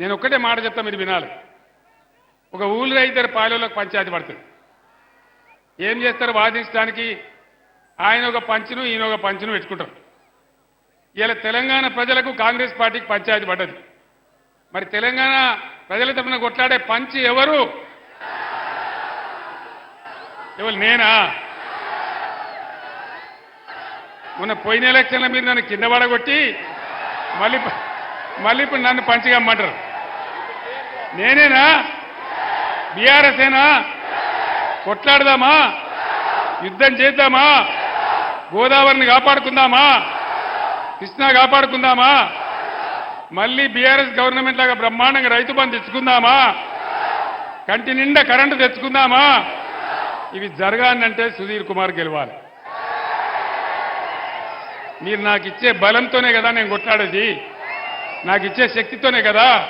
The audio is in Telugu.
నేను ఒక్కటే మాట చెప్తా మీరు వినాలి. ఒక ఊళ్ళో ఇద్దరు పాలెలకు పంచాయతీ పడుతుంది ఏం చేస్తారు? వాదించడానికి ఆయన ఒక పంచును ఈయన ఒక పంచును పెట్టుకుంటారు. ఇలా తెలంగాణ ప్రజలకు కాంగ్రెస్ పార్టీకి పంచాయతీ పడ్డది. మరి తెలంగాణ ప్రజల తరఫున కొట్లాడే పంచి ఎవరు? ఎవరు నేనా? మొన్న పోయిన ఎలక్షన్లో మీరు నన్ను కింద పడగొట్టి మళ్ళీ మళ్ళీ ఇప్పుడు నన్ను పంచగమ్మంటారు నేనేనా? బీఆర్ఎస్ ఏనా కొట్లాడదామా? యుద్ధం చేద్దామా? గోదావరిని కాపాడుకుందామా? కృష్ణా కాపాడుకుందామా? మళ్ళీ బీఆర్ఎస్ గవర్నమెంట్ లాగా బ్రహ్మాండంగా రైతు బంధు తెచ్చుకుందామా? కంటి నిండా కరెంటు తెచ్చుకుందామా? ఇవి జరగాలంటే సుధీర్ కుమార్ గెలవాలి. మీరు నాకు ఇచ్చే బలంతోనే కదా నేను కొట్లాడేది. నాకు ఇచ్చే శక్తితోనే కదా